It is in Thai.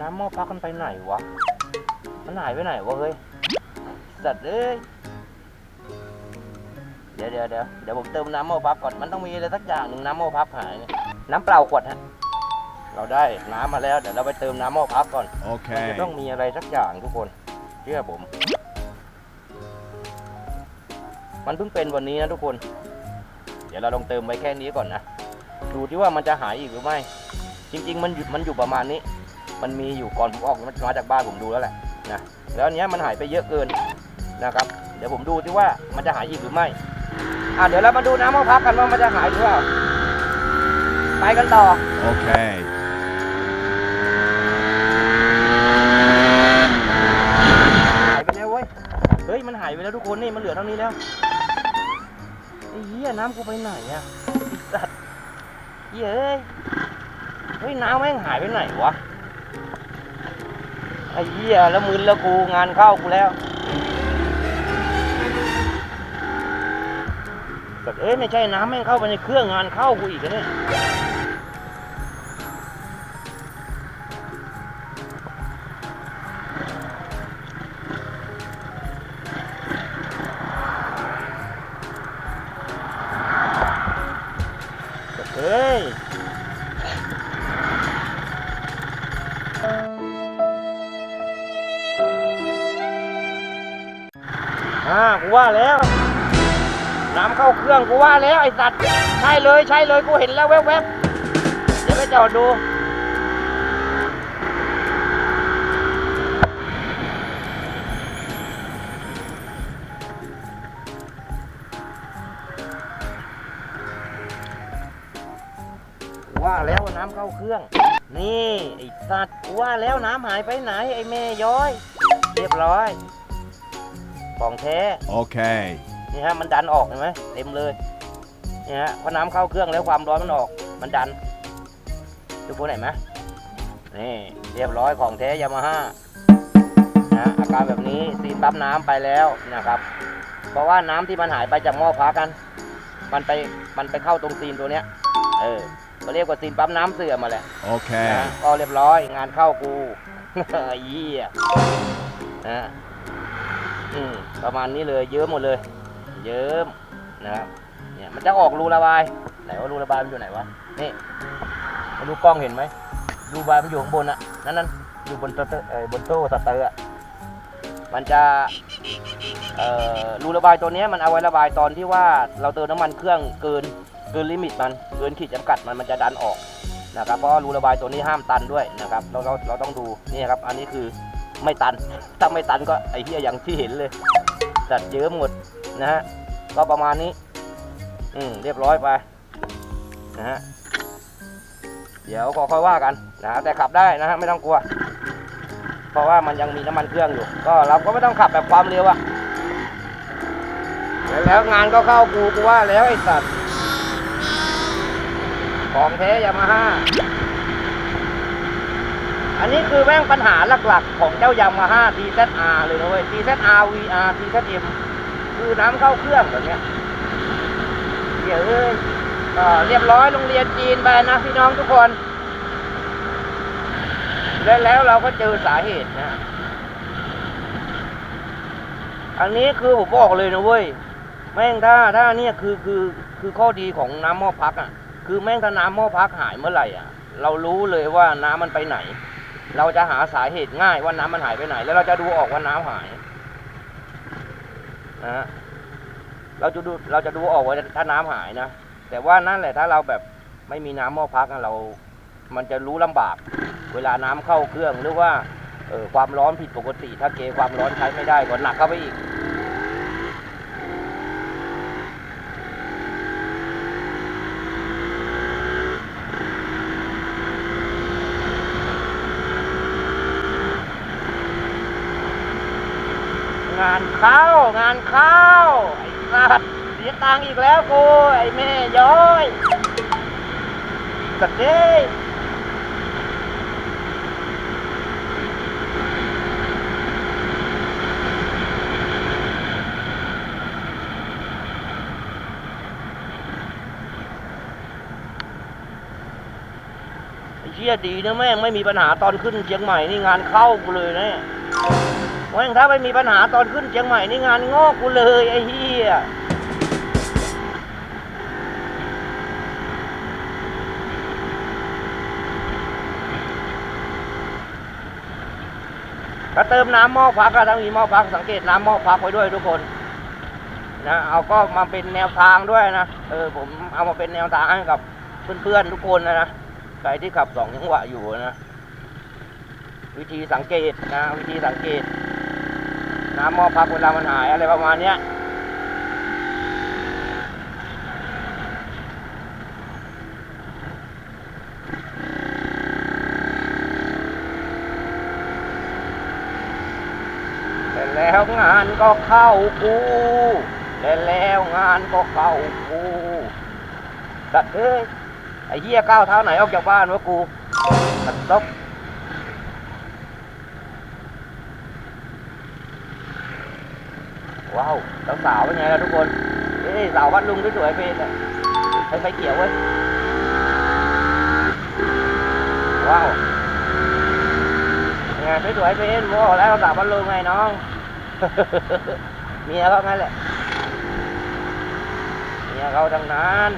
น้ำหม้อพักมันไปไหนวะ มันหายไปไหนวะเฮ้ย สัตว์เอ้ย เดี๋ยวเดี๋ยวเดี๋ยวเดี๋ยวผมเติมน้ำหม้อพักก่อน มันต้องมีอะไรสักอย่างหนึ่งน้ำหม้อพักหายเนี่ยน้ำเปล่าขวดฮะ เราได้น้ำมาแล้ว เดี๋ยวเราไปเติมน้ำหม้อพักก่อนมัน Okay. จะต้องมีอะไรสักอย่างทุกคน เชื่อผม มันเพิ่งเป็นวันนี้นะทุกคน เดี๋ยวเราลองเติมไว้แค่นี้ก่อนนะ ดูที่ว่ามันจะหายอีกหรือไม่ จริง ๆ มันอยู่มันอยู่ประมาณนี้ มันมีอยู่ก่อนผมออกมาจากบ้านผมดูแล้วแหละนะแล้วอันเนี้ยมันหายไปเยอะเกินนะครับ เดี๋ยวผมดูที่ว่ามันจะหายอีกหรือไม่อะเดี๋ยวเรามาดูน้ำมะพร้าวกันว่ามันจะหายหรือเปล่าไปกันต่อ Okay. หายไปแล้วเว้ยเฮ้ยมันหายไปแล้วทุกคนนี่มันเหลือเท่านี้แล้วไอ้เหี้ยน้ำกูไปไหนอะไอ้สัตว์เหี้ยเอ้ยเฮ้ยน้ำแม่งหายไปไหนวะ ไอ้เหี้ยแล้วมึนแล้วกูงานเข้ากูแล้วแต่เอ้ยไม่ใช่น้ำแม่งเข้าไปในเครื่องงานเข้ากูอีกแล้วเนี่ย อ่ากูว่าแล้ว น้ำเข้าเครื่องกูว่าแล้วไอ้สัตว์ใช่เลยใช่เลยกูเห็นแล้วแวบๆเดี๋ยวไปจอดดู ว่าแล้วน้ำเข้าเครื่อง นี่ไอ้สัตว์กูว่าแล้วน้ำหายไปไหนไอ้แม่ย้อย เรียบร้อย ของแท้ Okay. นี่ฮะมันดันออกเห็นไหมเต็มเลยนี่ฮะพอน้ำเข้าเครื่องแล้วความร้อนมันออก มันดันดูพวกไหนไหมนี่เรียบร้อยของแท้ยามาฮ่านะอาการแบบนี้ซีนปั๊มน้ำไปแล้วนะครับ เพราะว่าน้ำที่มันหายไปจากหม้อพักกัน มันไปมันไปเข้าตรงซีนตัวเนี้ยเออเขาเรียกว่าซีนปั๊มน้ำเสื่อมมาแหละ Okay. นะก็เรียบร้อยงานเข้ากูไอ้เยี่ยนะ อืมประมาณนี้เลยเยิ้มหมดเลย เยิ้มนะครับเนี่ยมันจะออกรูระบายไหนว่ารูระบายมันอยู่ไหนวะนี่มาดูกล้องเห็นไหมรูระบายมันอยู่ข้างบนอะนั่นนั่นอยู่บนเตอร์เออบนโซ่สเตอร์อะมันจะเอ่อรูระบายตัวนี้มันเอาไว้ระบายตอนที่ว่าเราเติมน้ำมันเครื่องเกินเกินลิมิตมันเกินขีดจำกัดมันมันจะดันออกนะครับเพราะรูระบายตัวนี้ห้ามตันด้วยนะครับเราเราเราต้องดูนี่ครับอันนี้คือ ไม่ตัน ถ้าไม่ตันก็ไอ้เหี้ยอย่างที่เห็นเลยจัดเยอะหมดนะฮะ ก็ประมาณนี้ อืมเรียบร้อยไปนะฮะ เดี๋ยวก็ค่อยว่ากันนะฮะแต่ขับได้นะฮะไม่ต้องกลัว เพราะว่ามันยังมีน้ำมันเครื่องอยู่ ก็เราก็ไม่ต้องขับแบบความเร็วอะแล้วงานก็เข้ากูกูว่าแล้วไอ้สัตว์ ของแท้ยามาฮ่า อันนี้คือแม่งปัญหาหลักๆ ของเจ้ายามาฮ่า TZR เลยนะเว้ย TZR VR TZM คือน้ำเข้าเครื่องแบบเนี้ยเดี๋ยวเอ้ยเรียบร้อยโรงเรียนจีนไปนะพี่น้องทุกคน แล้วแล้วเราก็เจอสาเหตุนะ อันนี้คือผมบอกเลยนะเว้ย แม่งถ้าถ้าเนี่ยคือคือคือข้อดีของน้ำหม้อพักอะ คือแม่งถ้าน้ำหม้อพักหายเมื่อไหร่อะ เรารู้เลยว่าน้ำมันไปไหน เราจะหาสาเหตุง่ายว่าน้ำมันหายไปไหน แล้วเราจะดูออกว่าน้ำหายนะเราจะดูเราจะดูออกว่าถ้าน้ำหายนะแต่ว่านั่นแหละถ้าเราแบบไม่มีน้ำหม้อพักเรา มันจะรู้ลำบาก เวลาน้ำเข้าเครื่องหรือว่าเออความร้อนผิดปกติ ถ้าเกความร้อนใช้ไม่ได้ก็หนักเข้าไปอีก เข้างานเข้าไอ้สัตว์เสียตังค์อีกแล้วกูไอ้แม่ย้อยสัตว์เด้ยไอ้เหี้หี้ยดีนะแม่งไม่มีปัญหาตอนขึ้นเชียงใหม่นี่งานเข้ากูเลยนะ เนี่อถ้าไม่มีปัญหาตอนขึ้นเชียงใหม่นี่งานงอกกูเลยไอ้เหี้ยถ้าเติมน้ำหม้อพักก็ต้องมีหม้อพักสังเกตน้ำหม้อพักไว้ด้วยทุกคนนะเอาก็มาเป็นแนวทางด้วยนะเออผมเอามาเป็นแนวทางให้กับเพื่อนๆทุกคนนะนะใครที่ขับสองจังหวะอยู่นะ วิธีสังเกตนะ วิธีสังเกต น้ำหม้อพักเวลามันหายอะไรประมาณเนี้ยแต่แล้วงานก็เข้ากูแต่แล้วงานก็เข้ากูสัตว์เอ้ยไอ้เหี้ยก้าวเท้าไหนออกจากบ้านวะกูสัตว์ตบ ว้าวสาวๆเป็นไงล่ะทุกคนเอ้ยสาววัดลุงสวยๆเป็นไฟไฟเขียวเว้ยว้าวเป็นไงสวยๆเป็นโว้แล้วสาววัดลุงไงน้องเมียเขางั้นแหละเมียเขาทั้งนั้น